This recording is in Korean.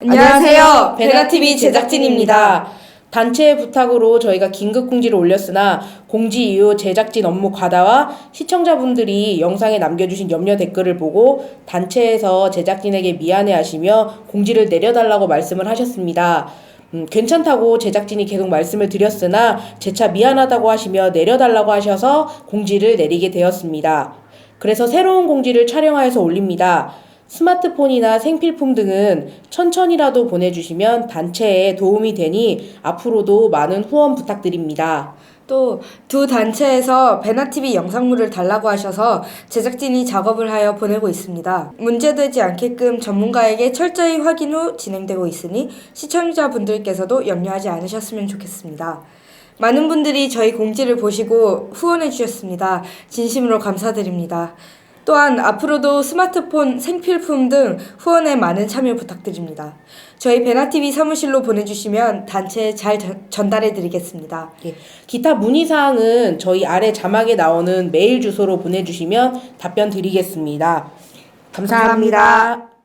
안녕하세요. 베나TV 제작진입니다. 단체의 부탁으로 저희가 긴급 공지를 올렸으나 공지 이후 제작진 업무 과다와 시청자분들이 영상에 남겨주신 염려 댓글을 보고 단체에서 제작진에게 미안해하시며 공지를 내려달라고 말씀을 하셨습니다. 음, 괜찮다고 제작진이 계속 말씀을 드렸으나 재차 미안하다고 하시며 내려달라고 하셔서 공지를 내리게 되었습니다. 그래서 새로운 공지를 촬영하여서 올립니다. 스마트폰이나 생필품 등은 천천히라도 보내주시면 단체에 도움이 되니 앞으로도 많은 후원 부탁드립니다. 또 두 단체에서 베나TV 영상물을 달라고 하셔서 제작진이 작업을 하여 보내고 있습니다. 문제되지 않게끔 전문가에게 철저히 확인 후 진행되고 있으니 시청자분들께서도 염려하지 않으셨으면 좋겠습니다. 많은 분들이 저희 공지를 보시고 후원해 주셨습니다. 진심으로 감사드립니다. 또한 앞으로도 스마트폰, 생필품 등 후원에 많은 참여 부탁드립니다. 저희 베나TV 사무실로 보내주시면 단체에 잘 전- 전달해 드리겠습니다. 예, 기타 문의사항은 저희 아래 자막에 나오는 메일 주소로 보내주시면 답변 드리겠습니다 감사합니다. 감사합니다.